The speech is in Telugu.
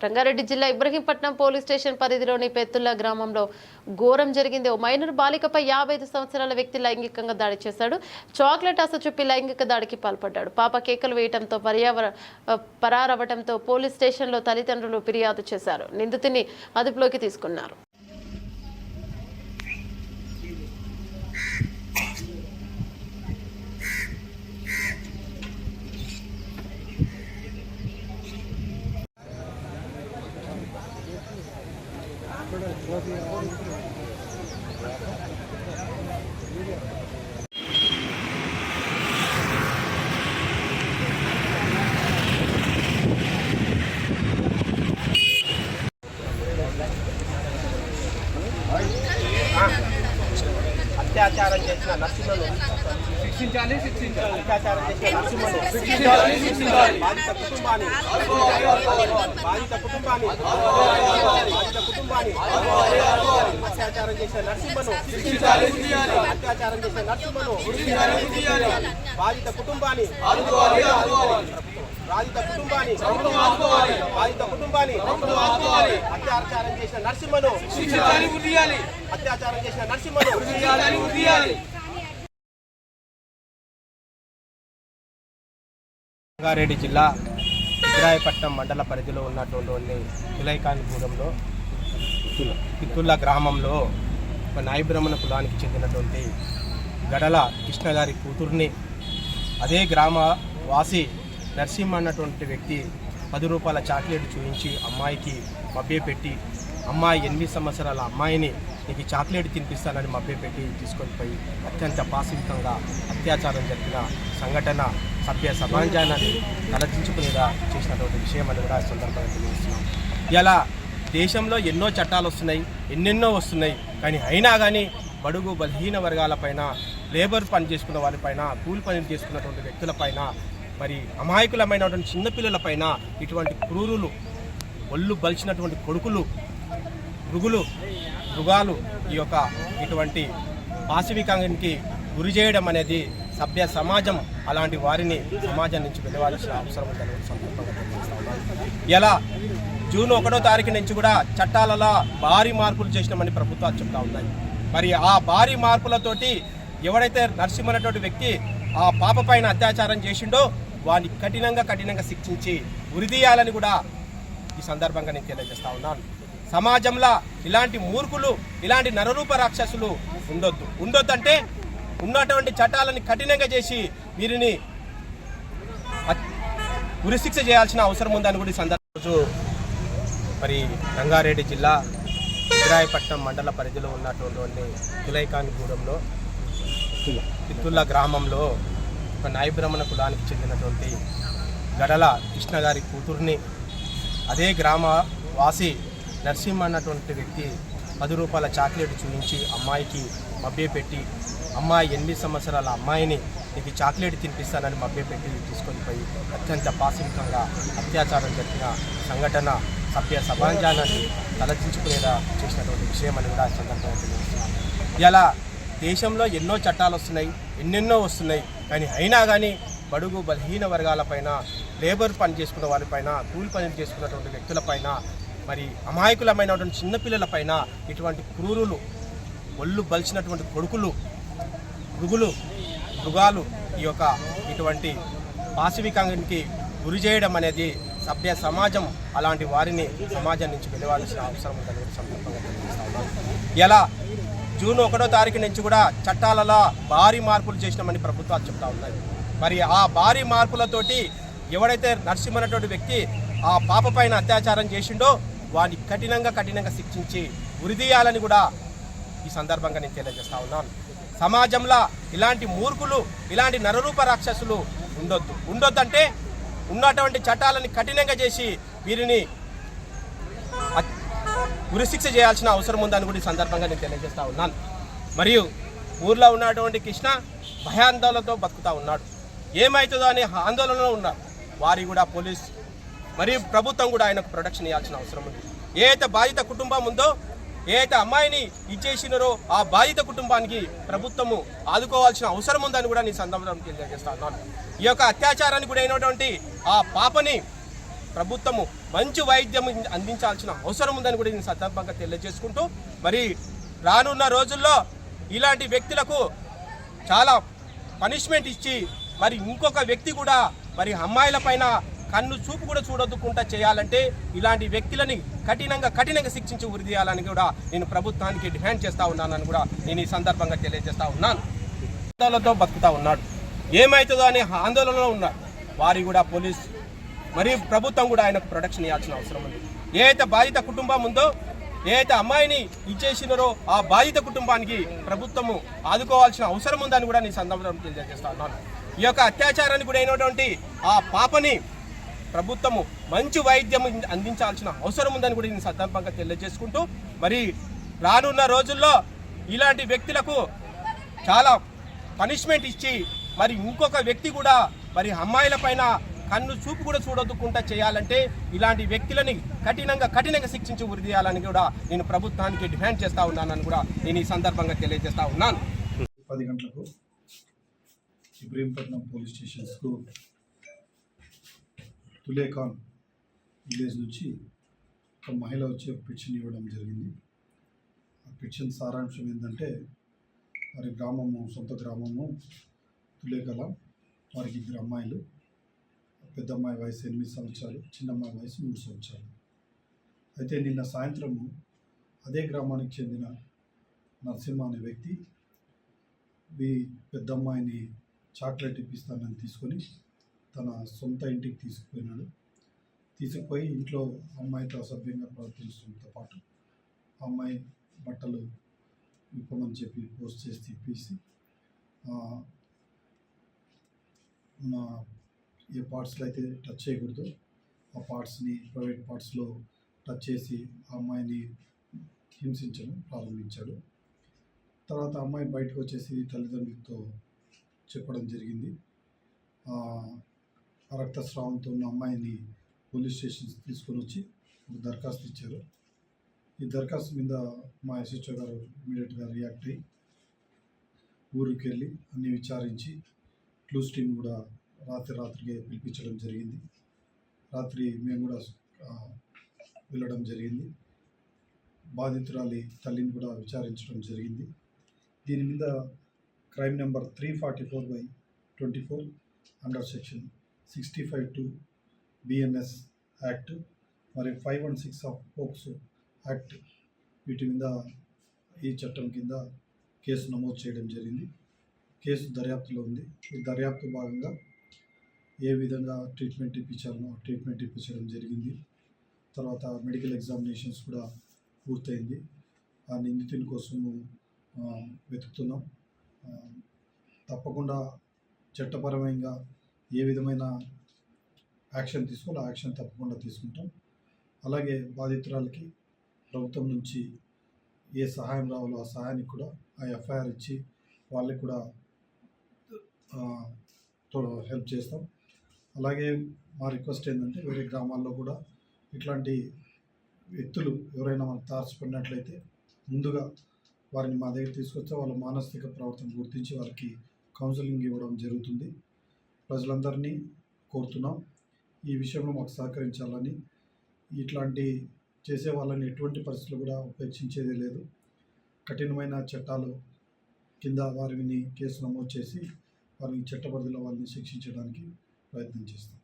రంగారెడ్డి జిల్లా ఇబ్రహీంపట్నం పోలీస్ స్టేషన్ పరిధిలోని పెత్తుల్లా గ్రామంలో ఘోరం జరిగింది. ఓ మైనర్ బాలికపై యాభై ఐదు సంవత్సరాల వ్యక్తి లైంగికంగా దాడి చేశాడు. చాక్లెట్ ఆశ చూపి లైంగిక దాడికి పాల్పడ్డాడు. పాప కేకలు వేయడంతో పర్యావర ఆ, పరారవటంతో పోలీస్ స్టేషన్లో తల్లిదండ్రులు ఫిర్యాదు చేశారు. నిందితుని అదుపులోకి తీసుకున్నారు. అత్యాచారం చేసిన నర్సులను శిక్షించాలి శిక్షించాలి. శిక్షించాలి శిక్షించాలి బాధిత కుటుంబాన్ని బాధిత కుటుంబాన్ని బాధిత కుటుంబాన్ని అత్యాచారం శిక్షించాలి శిక్షించాలి అత్యాచారం శిక్షించాలి శిక్షించాలి బాధిత కుటుంబాన్ని బాధిత కుటుంబాన్ని బాధిత కుటుంబాన్ని అత్యాచారం చేసిన నర్సింహను. అత్యాచారం చేసిన నర్సింహను రంగారెడ్డి జిల్లా ఇబ్రాయపట్నం మండల పరిధిలో ఉన్నటువంటి విలైకాన్పూరంలో పిత్తుల్ల గ్రామంలో ఒక నాయబ్రహ్మణ కులానికి చెందినటువంటి గడల కృష్ణ గారి కూతుర్ని అదే గ్రామ వాసి నరసింహ అన్నటువంటి వ్యక్తి పది రూపాయల చాక్లెట్ చూపించి అమ్మాయికి మభ్యపెట్టి అమ్మాయి ఎనిమిది సంవత్సరాల అమ్మాయిని నీకు చాక్లెట్ తినిపిస్తానని మభ్యపెట్టి తీసుకొని పోయి అత్యంత పాశవికంగా అత్యాచారం జరిగిన సంఘటన సభ్య సమాజాన్ని తలదించుకునేలా చేసినటువంటి విషయం అని కూడా సందర్భంగా తెలియజేస్తున్నాం. ఇలా దేశంలో ఎన్నో చట్టాలు వస్తున్నాయి ఎన్నెన్నో వస్తున్నాయి కానీ అయినా కానీ బడుగు బలహీన వర్గాలపైన లేబర్ పని చేసుకున్న వారిపైన కూలి పని చేసుకున్నటువంటి వ్యక్తులపైన మరి అమాయకులమైనటువంటి చిన్నపిల్లలపైన ఇటువంటి క్రూరులు ఒళ్ళు బలిచినటువంటి కొడుకులు మృగులు మృగాలు ఈ యొక్క ఇటువంటి పాశవికానికి గురి చేయడం అనేది సభ్య సమాజం అలాంటి వారిని సమాజం నుంచి వెళ్ళవలసిన అవసరం ఉందని సందర్భంగా ఎలా జూన్ ఒకటో తారీఖు నుంచి కూడా చట్టాలలో భారీ మార్పులు చేసినామని ప్రభుత్వాలు చెప్తా ఉన్నాయి. మరి ఆ భారీ మార్పులతోటి ఎవడైతే నరసింహనటువంటి వ్యక్తి ఆ పాప పైన అత్యాచారం చేసిండో వాడిని కఠినంగా కఠినంగా శిక్షించి ఉరిదీయాలని కూడా ఈ సందర్భంగా నేను తెలియజేస్తా ఉన్నాను. సమాజంలో ఇలాంటి మూర్ఖులు ఇలాంటి నరరూప రాక్షసులు ఉండొద్దు. ఉండొద్దు అంటే ఉన్నటువంటి చట్టాలని కఠినంగా చేసి వీరిని అత్- ఉరిశిక్ష చేయాల్సిన అవసరం ఉందని కూడా సందర్భం మరి రంగారెడ్డి జిల్లా ఇద్రాయపట్నం మండల పరిధిలో ఉన్నటువంటి గూడెంలో పిత్తుల్ల గ్రామంలో ఒక నాయబ్రహ్మణ కులానికి చెందినటువంటి గడల కృష్ణ గారి కూతుర్ని అదే గ్రామ వాసి నరసింహ అన్నటువంటి వ్యక్తి పది రూపాయల చాక్లెట్ చూపించి అమ్మాయికి మభ్యపెట్టి అమ్మాయి ఎనిమిది సంవత్సరాల అమ్మాయిని నీకు చాక్లెట్ తినిపిస్తానని మభ్యపెట్టి తీసుకొని పోయి అత్యంత పాశవికంగా అత్యాచారం జరిగిన సంఘటన సభ్య సమాజాన్ని తలచించుకునేలా చేసినటువంటి విషయం అని కూడా సందర్భంగా తెలియజేస్తున్నాను. ఇలా దేశంలో ఎన్నో చట్టాలు వస్తున్నాయి ఎన్నెన్నో వస్తున్నాయి. కానీ అయినా కానీ బడుగు బలహీన వర్గాలపైన లేబర్ పని చేసుకున్న వారిపైన కూలి పని చేసుకున్నటువంటి వ్యక్తులపైన మరి అమాయకులమైనటువంటి చిన్నపిల్లలపైన ఇటువంటి క్రూరులు ఒళ్ళు బలిచినటువంటి కొడుకులు మృగులు మృగాలు ఈ యొక్క ఇటువంటి పాశవికానికి గురి చేయడం అనేది సభ్య సమాజం అలాంటి వారిని సమాజం నుంచి వెలువాల్సిన అవసరం ఉందని సందర్భంగా తెలియజేస్తా ఎలా జూన్ ఒకటో తారీఖు నుంచి కూడా చట్టాలలో భారీ మార్పులు చేసినామని ప్రభుత్వాలు చెప్తా ఉన్నాయి. మరి ఆ భారీ మార్పులతోటి ఎవడైతే నరసింహ అనేటువంటి వ్యక్తి ఆ పాప పైన అత్యాచారం చేసిండో వాడిని కఠినంగా కఠినంగా శిక్షించి ఉరిదీయాలని కూడా ఈ సందర్భంగా నేను తెలియజేస్తా ఉన్నాను. సమాజంలో ఇలాంటి మూర్ఖులు ఇలాంటి నరరూప రాక్షసులు ఉండొద్దు. ఉండొద్దు అంటే ఉన్నటువంటి చట్టాలని కఠినంగా చేసి వీరిని ఉరిశిక్ష చేయాల్సిన అవసరం ఉందని కూడా ఈ సందర్భంగా నేను తెలియజేస్తా ఉన్నాను. మరియు ఊర్లో ఉన్నటువంటి కృష్ణ భయాందోళనతో బతుకుతా ఉన్నాడు. ఏమవుతుందో అని ఆందోళనలో ఉన్నారు. వారి కూడా పోలీస్ మరి ప్రభుత్వం కూడా ఆయనకు ప్రొటెక్షన్ ఇవ్వాల్సిన అవసరం ఉంది. ఏదైతే బాధిత కుటుంబం ఉందో ఏదైతే అమ్మాయిని ఇచ్చేసినారో ఆ బాధిత కుటుంబానికి ప్రభుత్వము ఆదుకోవాల్సిన అవసరం ఉందని కూడా నేను సందర్భం తెలియజేస్తాను ఈ యొక్క అత్యాచారానికి కూడా అయినటువంటి ఆ పాపని ప్రభుత్వము మంచి వైద్యం అందించాల్సిన అవసరం ఉందని కూడా నేను సందర్భంగా తెలియజేసుకుంటూ మరి రానున్న రోజుల్లో ఇలాంటి వ్యక్తులకు చాలా పనిష్మెంట్ ఇచ్చి మరి ఇంకొక వ్యక్తి కూడా మరి అమ్మాయిల పైన కన్ను చూపు కూడా చూడొద్దుకుంటా చేయాలంటే ఇలాంటి వ్యక్తులని కఠినంగా కఠినంగా శిక్షించి ఉరిదీయాలని కూడా నేను ప్రభుత్వానికి డిమాండ్ చేస్తా ఉన్నానని కూడా నేను ఈ సందర్భంగా తెలియజేస్తా ఉన్నాను. ఆందోళనతో బతుకుతా ఉన్నాడు. ఏమవుతుందో అనే ఆందోళనలో ఉన్నాడు. వారి కూడా పోలీస్ మరియు ప్రభుత్వం కూడా ఆయనకు ప్రొటెక్షన్ ఇవ్వాల్సిన అవసరం ఉంది. ఏదైతే బాధిత కుటుంబం ఉందో ఏ అయితే అమ్మాయిని ఇచ్చేసినారో ఆ బాధిత కుటుంబానికి ప్రభుత్వము ఆదుకోవాల్సిన అవసరం ఉందని కూడా నేను సందర్భం తెలియజేస్తా ఉన్నాను. ఈ యొక్క అత్యాచారానికి కూడా అయినటువంటి ఆ పాపని ప్రభుత్వము మంచి వైద్యం అందించాల్సిన అవసరం ఉందని కూడా నేను సందర్భంగా తెలియజేసుకుంటూ మరి రానున్న రోజుల్లో ఇలాంటి వ్యక్తులకు చాలా పనిష్మెంట్ ఇచ్చి మరి ఇంకొక వ్యక్తి కూడా మరి అమ్మాయిల పైన కన్ను చూపు కూడా చూడొద్దుకుండా చేయాలంటే ఇలాంటి వ్యక్తులని కఠినంగా కఠినంగా శిక్షించి ఉరి కూడా నేను ప్రభుత్వానికి డిమాండ్ చేస్తా ఉన్నానని కూడా నేను ఈ సందర్భంగా తెలియజేస్తా ఉన్నాను. పది గంటలకు ఇబ్రహీంపట్నం పోలీస్ స్టేషన్స్కు తులేఖాన్ విలేజ్ నుంచి ఒక మహిళ వచ్చి ఒక పిటిషన్ ఇవ్వడం జరిగింది. ఆ పిక్షన్ సారాంశం ఏంటంటే వారి గ్రామము సొంత గ్రామము తులేకల వారికి ఇద్దరు అమ్మాయిలు పెద్ద అమ్మాయి వయసు ఎనిమిది సంవత్సరాలు చిన్న అమ్మాయి వయసు మూడు సంవత్సరాలు. అయితే నిన్న సాయంత్రము అదే గ్రామానికి చెందిన నరసింహ అనే వ్యక్తి మీ పెద్ద అమ్మాయిని చాక్లెట్ ఇప్పిస్తానని తీసుకొని తన సొంత ఇంటికి తీసుకుపోయినాడు. తీసుకుపోయి ఇంట్లో అమ్మాయితో అసభ్యంగా ప్రవర్తించడంతో పాటు ఆ అమ్మాయి బట్టలు విప్పమని చెప్పి పోస్ట్ చేసి తిప్పేసి నా ఏ పార్ట్స్లో అయితే టచ్ చేయకూడదు ఆ పార్ట్స్ని ప్రైవేట్ పార్ట్స్లో టచ్ చేసి ఆ అమ్మాయిని హింసించడం ప్రారంభించాడు. తర్వాత అమ్మాయి బయటకు వచ్చేసి తల్లిదండ్రులతో చెప్పడం జరిగింది. రక్తస్రావంతో ఉన్న అమ్మాయిని పోలీస్ స్టేషన్ తీసుకొని వచ్చి ఒక దరఖాస్తు ఇచ్చారు. ఈ దరఖాస్తు మీద మా ఎస్హెచ్ఓ గారు ఇమీడియట్గా రియాక్ట్ అయ్యి ఊరికి వెళ్ళి అన్ని విచారించి క్లూస్ టీం కూడా రాత్రి రాత్రికే పిలిపించడం జరిగింది. రాత్రి మేము కూడా వెళ్ళడం జరిగింది. బాధితురాలి తల్లిని కూడా విచారించడం జరిగింది. దీని మీద crime number three forty four by twenty four under section sixty five two BNS act మరి five one six of POCSO act వీటి మీద ఈ చట్టం కింద కేసు నమోదు చేయడం జరిగింది. కేసు దర్యాప్తులో ఉంది. ఈ దర్యాప్తు భాగంగా ఏ విధంగా ట్రీట్మెంట్ ఇప్పించాలనో ట్రీట్మెంట్ ఇప్పించడం జరిగింది. తర్వాత మెడికల్ ఎగ్జామినేషన్స్ కూడా పూర్తయింది. ఆ నిందితుని కోసము వెతుకుతున్నాం. తప్పకుండా చట్టపరమైన ఏ విధమైన యాక్షన్ తీసుకోవాలో ఆ యాక్షన్ తప్పకుండా తీసుకుంటాం. అలాగే బాధితురాలకి ప్రభుత్వం నుంచి ఏ సహాయం రావాలో ఆ సహాయానికి కూడా ఆ ఎఫ్ఐఆర్ ఇచ్చి వాళ్ళకి కూడా హెల్ప్ చేస్తాం. అలాగే మా రిక్వెస్ట్ ఏంటంటే వేరే గ్రామాల్లో కూడా ఇట్లాంటి వ్యక్తులు ఎవరైనా మనకు తార్చిపడినట్లయితే ముందుగా వారిని మా దగ్గర తీసుకొస్తే వాళ్ళ మానసిక ప్రవర్తన గుర్తించి వారికి కౌన్సిలింగ్ ఇవ్వడం జరుగుతుంది. ప్రజలందరినీ కోరుతున్నాం. ఈ విషయంలో మాకు సహకరించాలని ఇట్లాంటి చేసే వాళ్ళని ఎటువంటి పరిస్థితులు కూడా ఉపేక్షించేది లేదు. కఠినమైన చట్టాలు కింద వారిని కేసు నమోదు చేసి వారిని చట్టపరిధిలో వారిని శిక్షించడానికి ప్రయత్నం చేస్తాం.